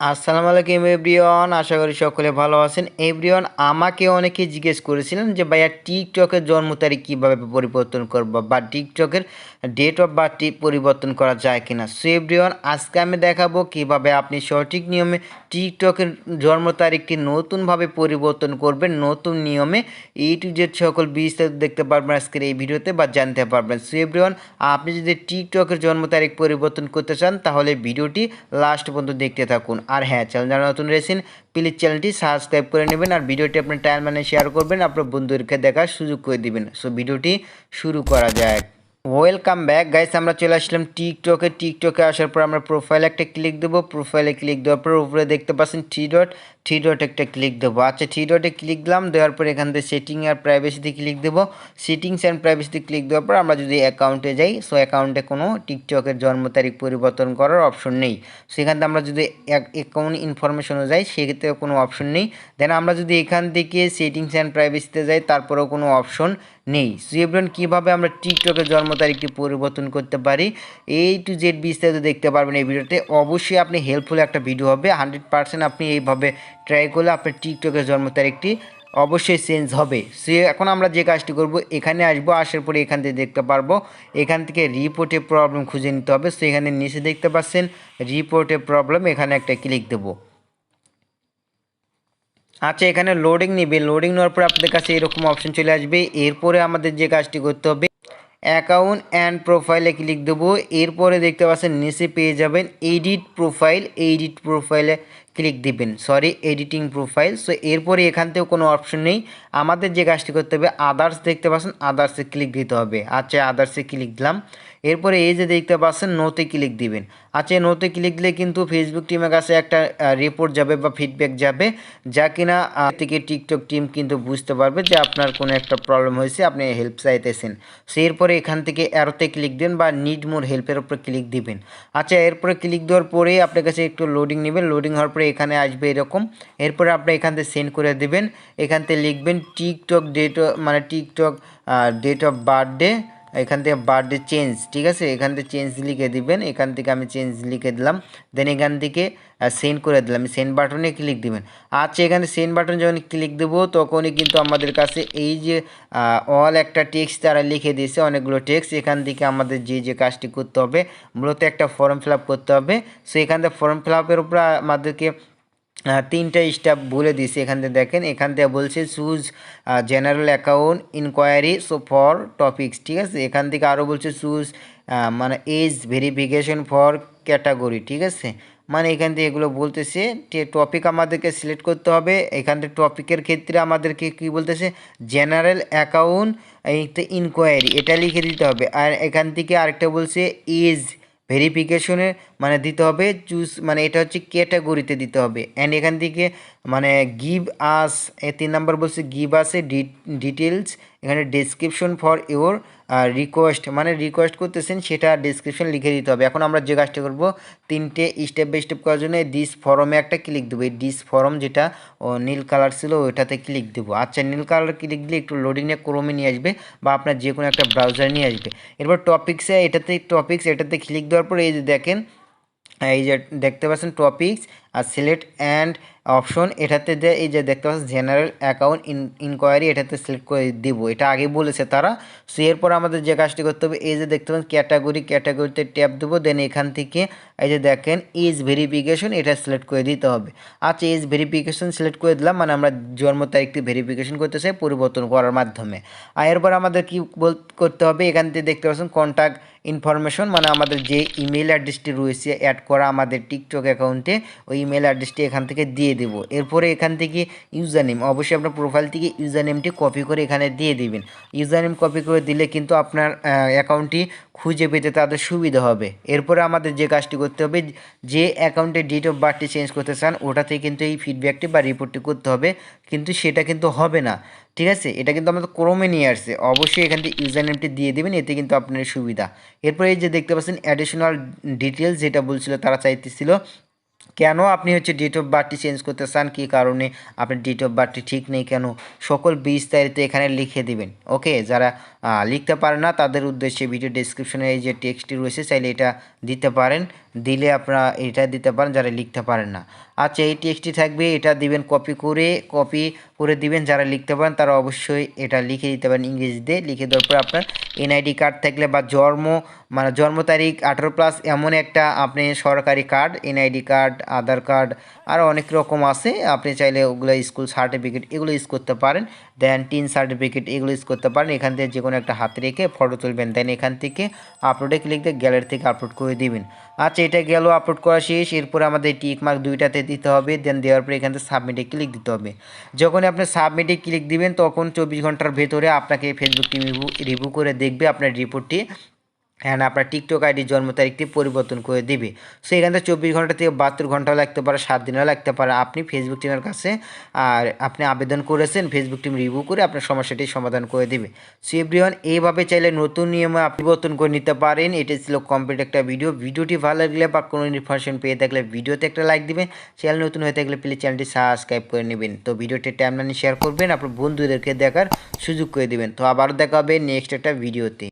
আসসালামু আলাইকুম এভরিওয়ান, আশা করি সকলে ভালো আছেন। এভরিওয়ান, আমাকে অনেকে জিজ্ঞেস করেছিলেন যে, ভাইয়া, টিকটকের জন্ম তারিখ কীভাবে পরিবর্তন করব? বা টিকটকের ডেট অফ বার্থটি পরিবর্তন করা যায় কিনা? সো এভরিওয়ান, আজকে আমি দেখাবো কীভাবে আপনি সঠিক নিয়মে টিকটকের জন্ম তারিখটি নতুনভাবে পরিবর্তন করবেন, নতুন নিয়মে। এই টু জেড সকল বিস্তারিত দেখতে পারবেন আজকের এই ভিডিওতে বা জানতে পারবেন। সো এভরিওয়ান, আপনি যদি টিকটকের জন্ম তারিখ পরিবর্তন করতে চান, তাহলে ভিডিওটি লাস্ট পর্যন্ত দেখতে থাকুন। আর হ্যাঁ চ্যানেল যারা নতুন রয়েছেন প্লিজ চ্যানেলটি সাবস্ক্রাইব করে নেবেন আর ভিডিওটি আপনার টাইম মানে শেয়ার করবেন, আপনার বন্ধুদেরকে দেখার সুযোগ করে দিবেন। সো ভিডিওটি শুরু করা যায় ওয়েলকাম ব্যাক গাইস আমরা চলে আসলাম টিকটকে টিকটকে আসার পর আমরা প্রোফাইলে একটা ক্লিক দেবো। প্রোফাইলে ক্লিক দেওয়ার পর উপরে দেখতে পাচ্ছেন থ্রি ডট থ্রি ডট একটা ক্লিক দেবো। আচ্ছা থ্রি ডটে ক্লিক দিলাম। দেওয়ার পর এখান থেকে সেটিং আর প্রাইভেসিতে ক্লিক দেবো। সেটিংস অ্যান্ড প্রাইভেসিতে ক্লিক দেওয়ার পর আমরা যদি অ্যাকাউন্টে যাই সো অ্যাকাউন্টে কোনো টিকটকের জন্ম তারিখ পরিবর্তন করার অপশন নেই। সেখান থেকে আমরা যদি অ্যাকাউন্ট ইনফরমেশনে যাই সেক্ষেত্রে কোনো অপশন নেই। দেন আমরা যদি এখান থেকে সেটিংস অ্যান্ড প্রাইভেসিতে যাই, তারপরেও কোনো অপশন নেই। সুইব্রন কীভাবে আমরা টিকটকের জন্ম তারিখটি পরিবর্তন করতে পারি এই টু জেড বিস্তারিত দেখতে পারবেন এই ভিডিওতে। অবশ্যই আপনি হেল্পফুল একটা ভিডিও হবে। হান্ড্রেড পার্সেন্ট আপনি এইভাবে ট্রাই করলে আপনার টিকটকের জন্ম তারিখটি অবশ্যই চেঞ্জ হবে। সে এখন আমরা যে কাজটি করব, এখানে আসব, আসার পরে এখান থেকে দেখতে পারব। এখান থেকে রিপোর্টে প্রবলেম খুঁজে নিতে হবে। সো এখানে নিচে দেখতে পাচ্ছেন রিপোর্টে প্রবলেম এখানে একটা ক্লিক দেবো। আচ্ছা এখানে লোডিং নিবে। লোডিং নেওয়ার পরে আপনাদের কাছে এরকম অপশন চলে আসবে। এরপরে আমাদের যে কাজটি করতে হবে অ্যাকাউন্ট অ্যান্ড প্রোফাইলে ক্লিক দেবো। এরপরে দেখতে পাচ্ছেন নিচে পেয়ে যাবেন এডিট প্রোফাইল এডিট প্রোফাইলে ক্লিক দিবেন। সরি এডিটিং প্রোফাইল সো এরপরে এখান থেকেও কোনো অপশন নেই। আমাদের যে কাজটি করতে হবে আদার্স দেখতে পাচ্ছেন আদার্সে ক্লিক দিতে হবে। আচ্ছা আদার্সে ক্লিক দিলাম। এরপরে এই যে দেখতে পাচ্ছেন নোতে ক্লিক দিবেন। আচ্ছা নোতে ক্লিক দিলে কিন্তু ফেসবুক টিমের কাছে একটা রিপোর্ট যাবে বা ফিডব্যাক যাবে, যা কিনা থেকে টিকটক টিম কিন্তু বুঝতে পারবে যে আপনার কোনো একটা প্রবলেম হয়েছে, আপনি হেল্প চাইতেছেন। সো এরপরে এখান থেকে অ্যারোতে ক্লিক দেন বা নিড মোর হেল্পের উপরে ক্লিক দিবেন। আচ্ছা এরপরে ক্লিক দেওয়ার পরে আপনার কাছে একটু লোডিং নেবেন। লোডিং হওয়ার পরে এখানে আসবে এরকম। এরপরে আপনি এখান থেকে সেন্ড করে দেবেন। এখান থেকে লিখবেন টিকটক ডেট মানে টিকটক ডেট অফ বার্থডে এখান থেকে বার্থডে চেঞ্জ ঠিক আছে? এখান থেকে চেঞ্জ লিখে দিবেন, এখান থেকে আমি চেঞ্জ লিখে দিলাম। দেন এখান থেকে সেন্ড করে দিলাম। সেন্ড বাটনে ক্লিক দিবেন। আচ্ছা এখানে সেন্ড বাটন যখন ক্লিক দেবো, তখনই কিন্তু আমাদের কাছে এই যে অল একটা টেক্সট তারা লিখে দিয়েছে, অনেকগুলো টেক্স এখান থেকে আমাদের যে যে কাজটি করতে হবে, মূলত একটা ফর্ম ফিল করতে হবে। সো এখান থেকে ফর্ম ফিল আপের উপর আমাদেরকে তিনটা স্টাফ বলে দিয়েছি, এখান থেকে দেখেন, এখান থেকে বলছে choose general account inquiry so for topics ঠিক আছে? এখান থেকে আরও বলছে চুজ মানে এজ ভেরিফিকেশন ফর ক্যাটাগরি ঠিক আছে? মানে এখান থেকে এগুলো বলতেছে টপিক আমাদেরকে সিলেক্ট করতে হবে, এখান থেকে টপিকের ক্ষেত্রে আমাদেরকে কী বলতেছে জেনারেল অ্যাকাউন্ট ইনকোয়ারি এটা লিখে দিতে হবে। আর এখান থেকে আরেকটা বলছে এজ ভেরিফিকেশনে মানে দিতে হবে চুজ মানে এটা হচ্ছে ক্যাটাগরিতে দিতে হবে। অ্যান্ড এখান থেকে মানে গিভ আস এ তিন নাম্বার বলছে গিভ আসে ডিটেলস এখানে ডিসক্রিপশন ফর ইওর রিকোয়েস্ট মানে রিকোয়েস্ট করতেছেন সেটা ডিসক্রিপশন লিখে দিতে হবে। এখন আমরা যে কাজটা করব, তিনটে স্টেপ বাই স্টেপ করার জন্য ডিস ফরমে একটা ক্লিক দেবো। এই ডিস ফরম যেটা নীল কালার ছিল, ওইটাতে ক্লিক দেবো। আচ্ছা নীল কালার ক্লিক দিলে একটু লোডিং নিয়ে ক্রমে নিয়ে আসবে বা আপনার যে কোনো একটা ব্রাউজার নিয়ে আসবে। এরপর টপিক্সে এটাতে টপিক্স এটাতে ক্লিক দেওয়ার পর এই যে দেখেন, এই যে দেখতে পাচ্ছেন টপিক্স আর সিলেক্ট অ্যান্ড অপশন এটাতে যে এই যে দেখতে পাচ্ছেন জেনারেল অ্যাকাউন্ট ইন ইনকোয়ারি এটাতে সিলেক্ট করে দিব। এটা আগে বলেছে তারা। সো এরপর আমাদের যে কাজটি করতে হবে, এই যে দেখতে পাচ্ছেন ক্যাটাগরি ক্যাটাগরিতে ট্যাপ দেবো দেন এখান থেকে এই যে দেখেন এজ ভেরিফিকেশন এটা সিলেক্ট করে দিতে হবে। আচ্ছা এজ ভেরিফিকেশন সিলেক্ট করে দিলাম মানে আমরা জন্ম তারিখটি ভেরিফিকেশন করতে চাই পরিবর্তন করার মাধ্যমে। আর এরপর আমাদের কি বল, করতে হবে? এখান থেকে দেখতে পাচ্ছেন কন্ট্যাক্ট ইনফরমেশন মানে আমাদের যে ইমেল অ্যাড্রেসটি রয়েছে অ্যাড করা আমাদের টিকটক অ্যাকাউন্টে ওই ইমেল অ্যাড্রেসটি এখান থেকে দিয়ে দেব। এরপরে এখান থেকে ইউজার নেম অবশ্যই আপনার প্রোফাইল থেকে ইউজার নেমটি কপি করে এখানে দিয়ে দিবেন। ইউজার নেম কপি করে দিলে কিন্তু আপনার অ্যাকাউন্টটি খুঁজে পেতে তাদের সুবিধা হবে। এরপরে আমাদের যে কাজটি করতে হবে, যে অ্যাকাউন্টে ডেট অফ বার্থটি চেঞ্জ করতে চান, ওটাতে কিন্তু এই ফিডব্যাকটি বা রিপোর্টটি করতে হবে, কিন্তু সেটা কিন্তু হবে না। ঠিক আছে? এটা কিন্তু আমাদের ক্রমে নিয়ে আসছে। অবশ্যই এখান থেকে ইউজার নেমটি দিয়ে দেবেন, এতে কিন্তু আপনার সুবিধা। এরপরে এই যে দেখতে পাচ্ছেন অ্যাডিশনাল ডিটেলস যেটা বলছিল, তারা চাইতেছিল কেন আপনি হচ্ছে ডেট অফ বার্থটি চেঞ্জ করতে চান? কী কারণে আপনার ডেট অফ বার্থটি ঠিক নেই কেন? সকল বিস্তারিত এখানে লিখে দিবেন ওকে যারা লিখতে পারে না, তাদের উদ্দেশ্যে ভিডিও ডিসক্রিপশনে এই যে টেক্সটটি রয়েছে, চাইলে এটা দিতে পারেন। দিলে আপনারা এটা দিতে পারেন, যারা লিখতে পারেন না। আচ্ছা এই টেক্সটটি থাকবে, এটা দিবেন কপি করে কপি করে দিবেন, যারা লিখতে পারেন, তারা অবশ্যই এটা লিখে দিতে পারেন ইংরেজিতে। লিখে দেওয়ার পর আপনার এনআইডি কার্ড থাকলে বা জন্ম মানে জন্ম তারিখ, আঠারো প্লাস এমন একটা আপনি সরকারি card NID card Aadhaar card আরও অনেক রকম আছে। আপনি চাইলে ওগুলো স্কুল সার্টিফিকেট এগুলো ইউজ করতে পারেন। দেন টিন সার্টিফিকেট এগুলো ইউজ করতে পারেন। এখান থেকে যে কোনো একটা হাতে রেখে ফটো তুলবেন। দেন এখান থেকে আপলোডে ক্লিক দিয়ে গ্যালারি থেকে আপলোড করে দিবেন। আচ্ছা এটা গেল আপলোড করা শেষ, এরপর আমাদের টিক মার্ক দুইটাতে দিতে হবে দেন দেওয়ার পরে এখানে সাবমিটে ক্লিক দিতে হবে। যখন আপনি সাবমিটে ক্লিক দিবেন, তখন চব্বিশ ঘণ্টার ভেতরে আপনাকে ফেসবুক টিম রিভিউ করে দেখবে, আপনার রিপোর্টটি অ্যান্ড আপনার টিকটক আইডির জন্ম তারিখটি পরিবর্তন করে দিবে। সো এখান থেকে চব্বিশ ঘণ্টা থেকে বাহাত্তর ঘন্টাও লাগতে পারে, সাত দিনও লাগতে পারে। আপনি ফেসবুক টিমের কাছে আর আপনি আবেদন করেছেন ফেসবুক টিম রিভিউ করে আপনার সমস্যাটি সমাধান করে দিবে। সো এভরিওয়ান এইভাবে চাইলে নতুন নিয়মে আপনি পরিবর্তন করে নিতে পারেন। এটা ছিল কমপ্লিট একটা ভিডিও ভিডিওটি ভালো লাগলে বা কোনো ইনফরমেশন পেয়ে থাকলে ভিডিওতে একটা লাইক দিবেন। চ্যানেল নতুন হয়ে থাকলে প্লিজ চ্যানেলটি সাবস্ক্রাইব করে নেবেন। তো ভিডিওটি টাইমলাইনে শেয়ার করবেন, আপনার বন্ধুদেরকে দেখার সুযোগ করে দেবেন। তো আবারও দেখা হবে নেক্সট একটা ভিডিওতে